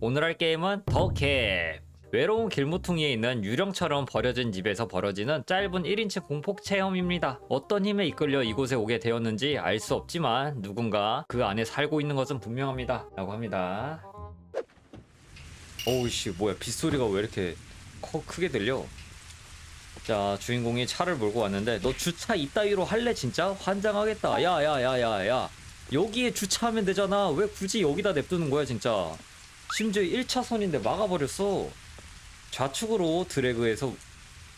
오늘 할 게임은 더캡 외로운 길모퉁이에 있는 유령처럼 버려진 집에서 벌어지는 짧은 1인칭 공포 체험입니다. 어떤 힘에 이끌려 이곳에 오게 되었는지 알 수 없지만 누군가 그 안에 살고 있는 것은 분명합니다. 라고 합니다. 어우씨 뭐야 빗소리가 왜 이렇게 커, 크게 들려? 자 주인공이 차를 몰고 왔는데 너 주차 이따위로 할래 진짜? 환장하겠다 야야야야야 여기에 주차하면 되잖아 왜 굳이 여기다 냅두는 거야 진짜 심지어 1차선인데 막아버렸어. 좌측으로 드래그해서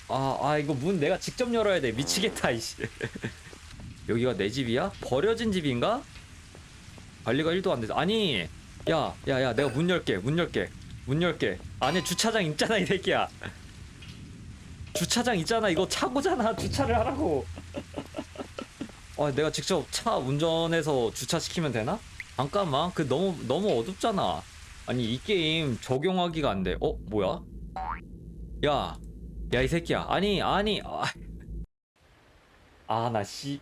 아, 아 이거 문 내가 직접 열어야 돼. 미치겠다 이씨. 여기가 내 집이야? 버려진 집인가? 관리가 1도 안 돼. 아니 야 야 야 내가 문 열게 문 열게 문 열게. 안에 주차장 있잖아 이 새끼야. 주차장 있잖아 이거 차고잖아. 주차를 하라고. 아 내가 직접 차 운전해서 주차시키면 되나? 잠깐만 그 너무 너무 어둡잖아 아니 이 게임 적용하기가 안 돼. 어 뭐야? 야, 야 이 새끼야. 아니 아니. 아 나 씨.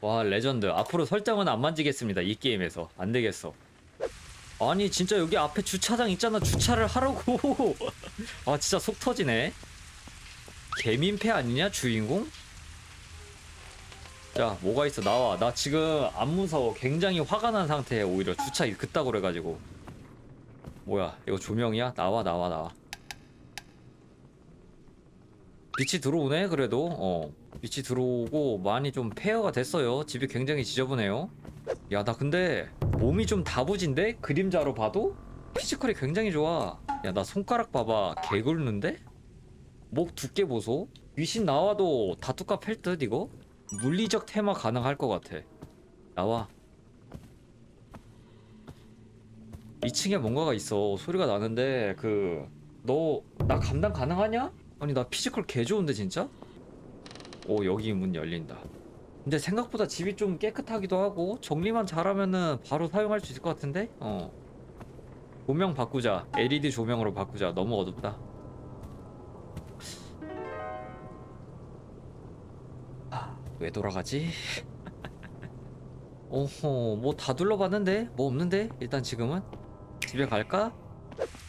와 레전드. 앞으로 설정은 안 만지겠습니다. 이 게임에서 안 되겠어. 아니 진짜 여기 앞에 주차장 있잖아. 주차를 하라고. 아 진짜 속 터지네. 개민폐 아니냐 주인공? 자 뭐가 있어 나와. 나 지금 안 무서워. 굉장히 화가 난 상태에 오히려 주차 그따구로 해가지고. 뭐야 이거 조명이야? 나와 나와 나와. 빛이 들어오네 그래도. 어 빛이 들어오고 많이 좀 폐허가 됐어요. 집이 굉장히 지저분해요. 야 나 근데 몸이 좀 다부진데? 그림자로 봐도? 피지컬이 굉장히 좋아. 야 나 손가락 봐봐. 개 굵는데? 목 두께 보소. 귀신 나와도 다투가 팰듯 이거? 물리적 테마 가능할 것 같아. 나와 2층에 뭔가가 있어. 소리가 나는데 그 너 나 감당 가능하냐? 아니 나 피지컬 개 좋은데 진짜? 오 여기 문 열린다. 근데 생각보다 집이 좀 깨끗하기도 하고 정리만 잘하면은 바로 사용할 수 있을 것 같은데? 어. 조명 바꾸자. LED 조명으로 바꾸자. 너무 어둡다. 아, 왜 돌아가지? 어허, 뭐다 둘러봤는데? 뭐 없는데? 일단 지금은? 집에 갈까?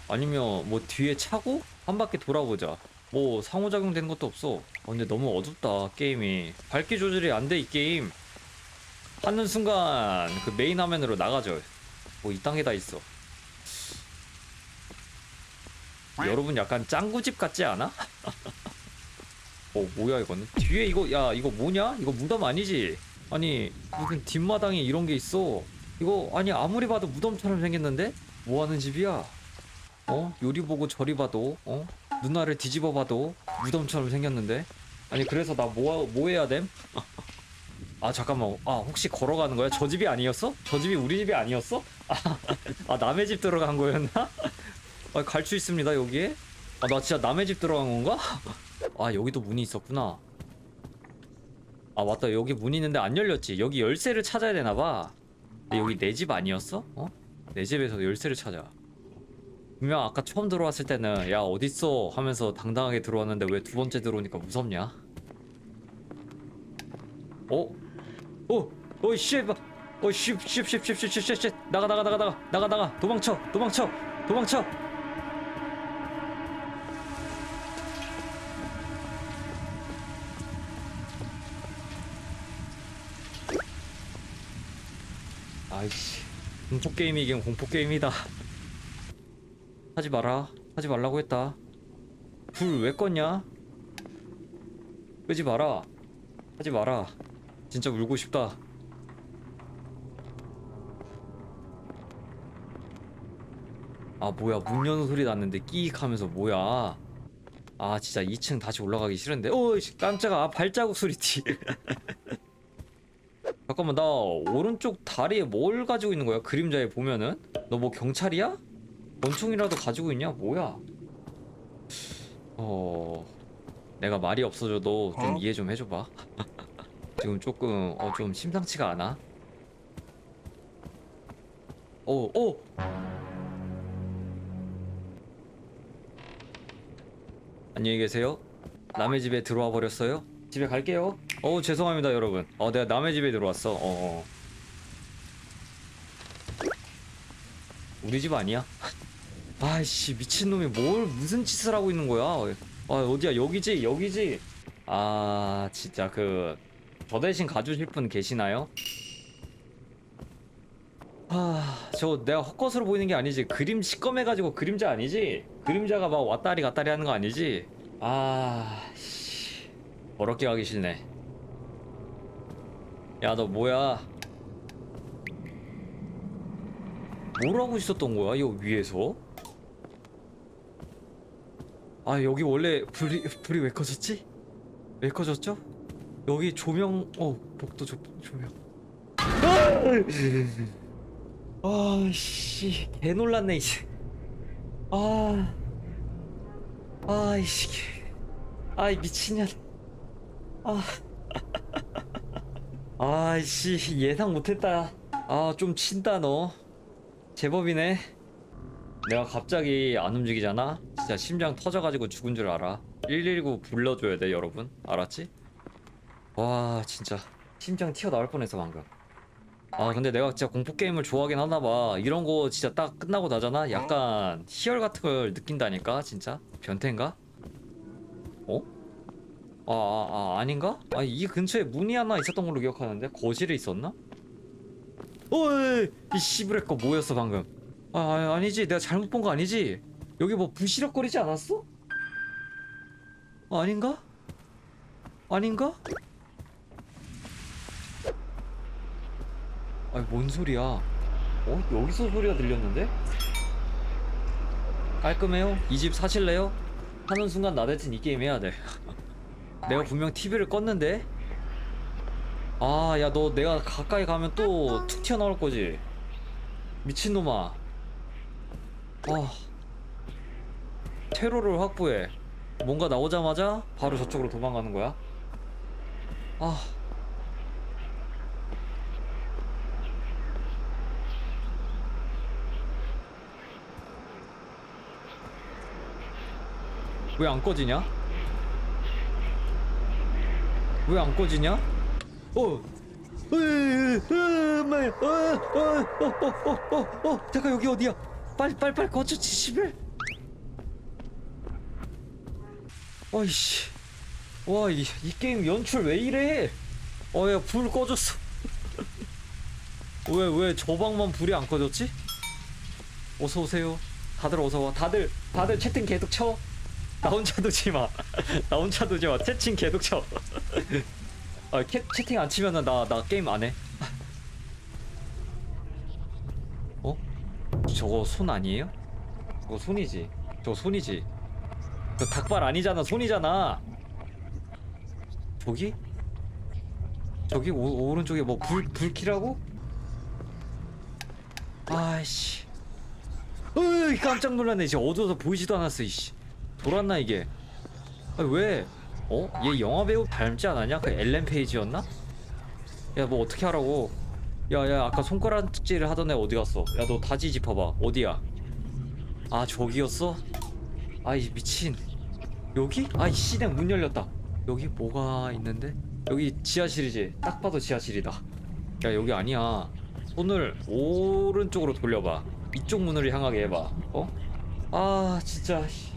아니면 뭐 뒤에 차고 한 바퀴 돌아보자. 뭐 상호작용 된 것도 없어. 아, 근데 너무 어둡다 게임이. 밝기 조절이 안 돼 이 게임. 하는 순간 그 메인 화면으로 나가죠. 뭐이 땅에 다 있어. 여러분 약간 짱구집 같지 않아? 어 뭐야 이거는? 뒤에 이거 야 이거 뭐냐? 이거 무덤 아니지? 아니 무슨 뒷마당에 이런 게 있어. 이거 아니 아무리 봐도 무덤처럼 생겼는데? 뭐 하는 집이야? 어? 요리 보고 저리 봐도 어? 누나를 뒤집어 봐도 무덤처럼 생겼는데? 아니 그래서 나 뭐 뭐 해야 됨? 아 잠깐만 아 혹시 걸어가는 거야? 저 집이 아니었어? 저 집이 우리 집이 아니었어? 아, 아 남의 집 들어간 거였나? 아, 갈수 있습니다 여기에? 아 나 진짜 남의 집 들어간 건가? 아 여기도 문이 있었구나 아 맞다 여기 문 있는데 안 열렸지 여기 열쇠를 찾아야 되나봐 여기 내 집 아니었어? 어? 내 집에서 열쇠를 찾아 분명 아까 처음 들어왔을 때는 야 어딨어 하면서 당당하게 들어왔는데 왜 두 번째 들어오니까 무섭냐? 어? 어? 어이 씨발 어이 쉿쉿쉿쉿쉿쉿 나가 나가 나가 나가 나가 나가 도망쳐 도망쳐 도망쳐 공포 게임이긴 공포 게임이다. 하지 마라. 하지 말라고 했다. 불 왜 껐냐? 끄지 마라. 하지 마라. 진짜 울고 싶다. 아 뭐야. 문 여는 소리 났는데 끼익 하면서 뭐야? 아 진짜 2층 다시 올라가기 싫은데. 어이씨 깜짝아. 아, 발자국 소리 티 잠깐만 나 오른쪽 다리에 뭘 가지고 있는 거야? 그림자에 보면은? 너 뭐 경찰이야? 권총이라도 가지고 있냐? 뭐야? 어 내가 말이 없어져도 좀 어? 이해 좀 해줘봐. 지금 조금 어 좀 심상치가 않아. 어 어! 안녕히 계세요. 남의 집에 들어와 버렸어요. 집에 갈게요 어 죄송합니다 여러분 어 내가 남의 집에 들어왔어 어, 어. 우리 집 아니야 아이씨 미친놈이 뭘 무슨 짓을 하고 있는 거야 아 어디야 여기지 여기지 아 진짜 그 저 대신 가주실 분 계시나요? 아, 저 내가 헛것으로 보이는 게 아니지. 그림 시꺼매가지고 그림자 아니지? 그림자가 막 왔다리 갔다리 하는 거 아니지? 아, 씨. 더럽게 가기 싫네. 야, 너 뭐야? 뭘 하고 있었던 거야, 이거 위에서? 아, 여기 원래 불이, 불이 왜 꺼졌지? 왜 꺼졌죠? 여기 조명, 어, 복도 조, 조명. 아씨 개 놀랐네 이제 아 아이씨 아이 미친년 아 아이씨 예상 못했다. 아 좀 친다 너. 제법이네. 내가 갑자기 안 움직이잖아? 진짜 심장 터져가지고 죽은 줄 알아. 119 불러줘야 돼 여러분. 알았지? 와 진짜. 심장 튀어나올 뻔했어 방금. 아 근데 내가 진짜 공포 게임을 좋아하긴 하나봐. 이런 거 진짜 딱 끝나고 나잖아? 약간 희열 같은 걸 느낀다니까 진짜? 변태인가? 어? 아, 아, 아 아닌가? 아 이 근처에 문이 하나 있었던 걸로 기억하는데 거실에 있었나? 어이 이 씨부레 거 뭐였어 방금 아, 아 아니지 내가 잘못 본 거 아니지 여기 뭐 부시럭거리지 않았어? 어, 아닌가? 아닌가? 아니 뭔 소리야? 어? 여기서 소리가 들렸는데? 깔끔해요? 이 집 사실래요? 하는 순간 나 대신 이 게임 해야 돼. 내가 분명 TV를 껐는데? 아, 야, 너 내가 가까이 가면 또 툭 튀어나올 거지? 미친놈아. 아. 퇴로를 확보해. 뭔가 나오자마자 바로 저쪽으로 도망가는 거야? 아. 왜 안 꺼지냐? 왜 안 꺼지냐? 어. 엄마, 어, 어, 어, 어, 어, 어, 어, 잠깐 여기 어디야? 빨리, 빨리, 빨리 꺼져, 지시벨. 어이씨, 와, 이, 이 게임 연출 왜 이래? 어, 야, 불 꺼졌어. 왜, 왜 저 방만 불이 안 꺼졌지? 어서 오세요. 다들 어서 와. 다들, 다들 채팅 계속 쳐. 나 혼자 두지 마. 나 혼자 두지 마. 채팅 계속 쳐. 아, 캐, 채팅 안 치면은 나, 나 게임 안 해. 어? 저거 손 아니에요? 저거 손이지. 저거 손이지. 저 닭발 아니잖아. 손이잖아. 저기? 저기 오, 오른쪽에 뭐 불, 불키라고? 아이씨. 으이 깜짝 놀랐네. 이제 어두워서 보이지도 않았어. 이씨. 돌았나 이게? 아, 왜? 어? 얘 영화 배우 닮지 않았냐? 그 엘렌 페이지였나? 야 뭐 어떻게 하라고? 야야 아까 손가락질을 하던 애 어디 갔어? 야 너 다지 짚어봐 어디야? 아 저기였어? 아이 미친 여기? 아이 씨댕 문 열렸다 여기 뭐가 있는데? 여기 지하실이지 딱 봐도 지하실이다 야 여기 아니야 손을 오른쪽으로 돌려봐 이쪽 문을 향하게 해봐 어? 아 진짜 씨.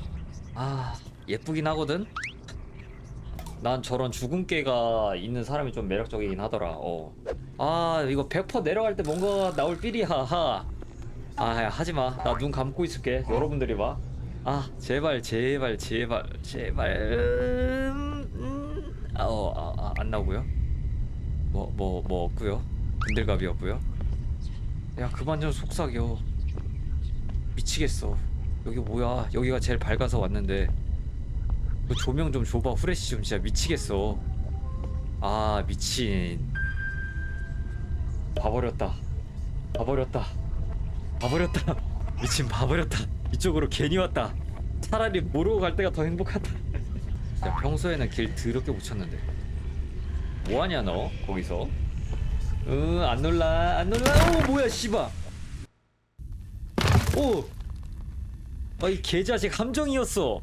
아 예쁘긴 하거든? 난 저런 죽은 깨가 있는 사람이 좀 매력적이긴 하더라 어. 아 이거 100% 내려갈 때 뭔가 나올 삘이야 하. 아 야, 하지마. 나 눈 감고 있을게. 여러분들이 봐아 제발 제발 제발 제발. 음, 음. 아, 어, 아, 아, 안 나오고요? 뭐 뭐 뭐 없고요? 근들갑이 없고요? 야 그만 좀 속삭여. 미치겠어 여기 뭐야? 여기가 제일 밝아서 왔는데. 그 조명 좀 줘봐. 후레쉬 좀 진짜 미치겠어. 아 미친. 봐버렸다. 봐버렸다. 봐버렸다. 미친 봐버렸다. 이쪽으로 괜히 왔다. 차라리 모르고 갈 때가 더 행복하다. 야 평소에는 길 더럽게 못 찾는데. 뭐하냐 너? 거기서? 응안 놀라 안 놀라. 오 뭐야 씨바 오 아이 개자식 함정이었어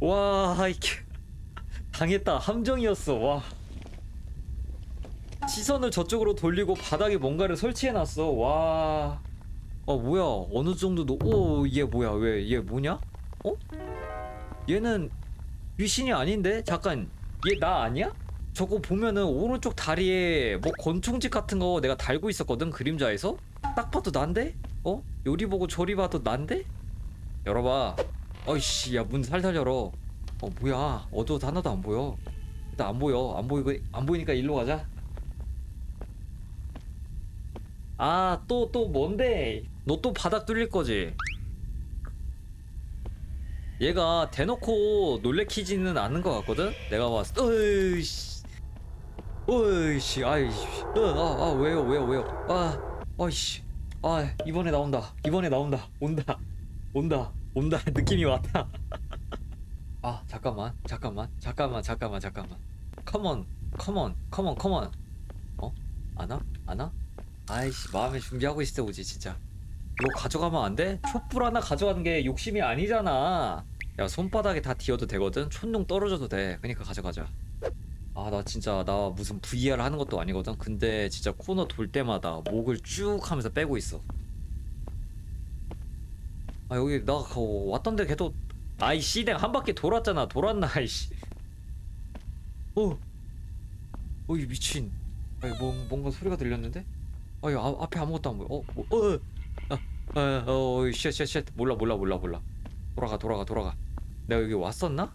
와, 이게 당했다. 함정이었어. 와. 시선을 저쪽으로 돌리고 바닥에 뭔가를 설치해 놨어. 와. 어 뭐야 어느 정도도 오얘 뭐야 왜 얘 뭐냐? 어? 얘는 귀신이 아닌데 잠깐 얘 나 아니야? 저거 보면은 오른쪽 다리에 뭐 권총집 같은 거 내가 달고 있었거든 그림자에서 딱 봐도 난데? 어? 요리 보고 저리 봐도 난데? 열어봐. 어이씨 야 문 살살 열어. 어 뭐야? 어두워서 하나도 안 보여. 일단 안 보여. 안 보이고 안 보이니까 일로 가자. 아 또 또 뭔데? 너 또 바닥 뚫릴 거지? 얘가 대놓고 놀래키지는 않는 것 같거든? 내가 봤을 때. 어이씨. 어이씨. 아이씨. 아아 왜요 왜요 왜요? 아 어이씨 아 이번에 나온다. 이번에 나온다. 온다. 온다. 온다. 느낌이 왔다. 아 잠깐만. 잠깐만. 잠깐만. 잠깐만. 잠깐만. 컴온 컴온 컴온 컴온 어? 안와? 안와? 아이씨 마음에 준비하고 있을 때 오지 진짜. 이거 가져가면 안 돼? 촛불 하나 가져가는 게 욕심이 아니잖아. 야 손바닥에 다 뒤어도 되거든? 촌농 떨어져도 돼. 그니까 가져가자 아 나 진짜 나 무슨 VR 하는 것도 아니거든? 근데 진짜 코너 돌 때마다 목을 쭉 하면서 빼고 있어. 아 여기 나 가- 왔던데 걔도 아이 씨댕 한 바퀴 돌았잖아. 돌았나 아이씨. 어. 어이 미친. 아이 뭐, 뭔가 소리가 들렸는데? 아이 아, 앞에 아무것도 안 보여. 어? 뭐, 어? 아, 아, 어, 쉣 쉣 쉣. 몰라 몰라 몰라 몰라. 돌아가 돌아가 돌아가. 내가 여기 왔었나?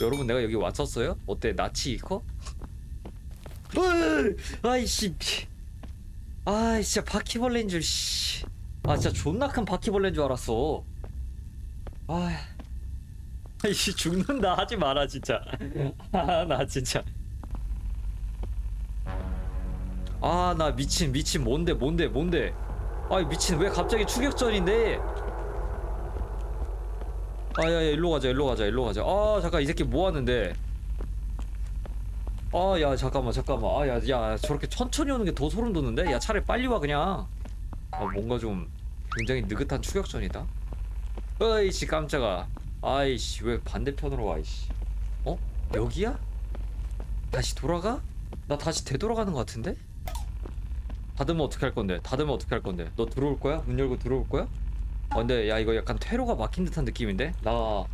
여러분 내가 여기 왔었어요? 어때? 나치 이커? 으, 아이씨. 아 진짜 바퀴벌레인 줄 씨. 아 진짜 존나 큰 바퀴벌레인 줄 알았어. 아 아이씨 죽는다. 하지 마라 진짜. 아 나 진짜. 아 나 미친 미친. 뭔데 뭔데 뭔데? 아이 미친. 왜 갑자기 추격전인데 아야야 일로 가자 일로 가자 일로 가자. 아 잠깐 이 새끼 뭐 하는데? 아 야 잠깐만 잠깐만. 아야야 저렇게 천천히 오는 게 더 소름 돋는데? 야 차라리 빨리 와 그냥. 아 뭔가 좀 굉장히 느긋한 추격전이다. 어이씨 깜짝아. 아이씨 왜 반대편으로 와 이씨. 어? 여기야? 다시 돌아가? 나 다시 되돌아가는 것 같은데? 닫으면 어떻게 할 건데? 닫으면 어떻게 할 건데? 너 들어올 거야? 문 열고 들어올 거야 아 근데 야 이거 약간 퇴로가 막힌 듯한 느낌인데 나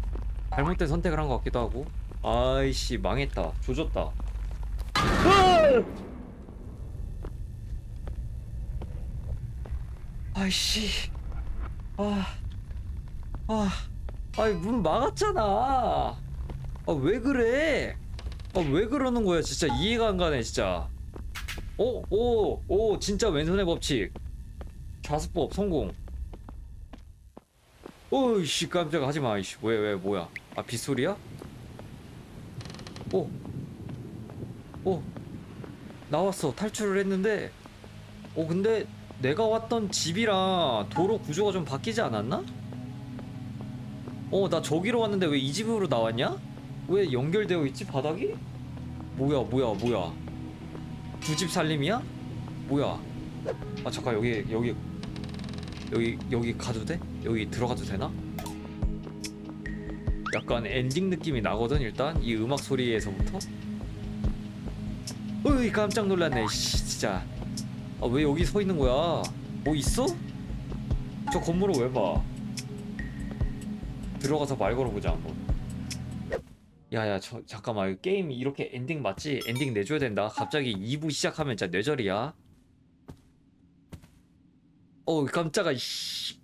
잘못된 선택을 한 것 같기도 하고 아이씨 망했다 조졌다 아이씨 아, 아, 아이 문 막았잖아. 아왜 그래? 아왜 그러는 거야 진짜 이해가 안 가네 진짜. 오, 오, 오, 진짜 왼손의 법칙. 자습법 성공. 오이씨 깜짝 하지 마. 이씨 왜 왜 뭐야? 아 빗소리야? 오, 오, 나왔어 탈출을 했는데. 어 근데 내가 왔던 집이랑 도로 구조가 좀 바뀌지 않았나? 어 나 저기로 왔는데 왜 이 집으로 나왔냐? 왜 연결되어 있지 바닥이? 뭐야 뭐야 뭐야 두 집 살림이야? 뭐야 아 잠깐 여기 여기 여기 여기 가도 돼? 여기 들어가도 되나? 약간 엔딩 느낌이 나거든 일단 이 음악 소리에서부터 으이 깜짝 놀랐네 씨 진짜 아 왜 여기 서 있는 거야? 뭐 있어? 저 건물을 왜 봐? 들어가서 말 걸어보자 한번. 야야 저 잠깐만 이 게임 이렇게 엔딩 맞지? 엔딩 내줘야 된다. 갑자기 2부 시작하면 진짜 뇌절이야. 어 깜짝아 씨.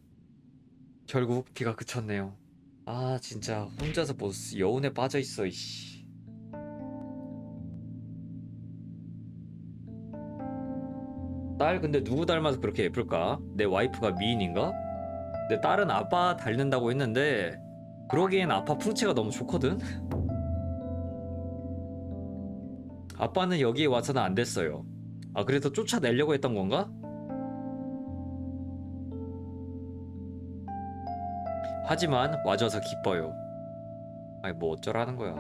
결국 비가 그쳤네요. 아 진짜 혼자서 뭐 여운에 빠져 있어 이씨. 딸 근데 누구 닮아서 그렇게 예쁠까? 내 와이프가 미인인가? 내 딸은 아빠 닮는다고 했는데 그러기엔 아빠 풍채가 너무 좋거든? 아빠는 여기에 와서는 안 됐어요. 아 그래서 쫓아내려고 했던 건가? 하지만 와줘서 기뻐요. 아니 뭐 어쩌라는 거야.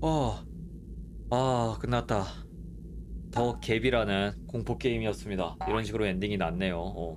어, 아 끝났다. 더 갭이라는 공포 게임이었습니다. 이런 식으로 엔딩이 났네요. 어.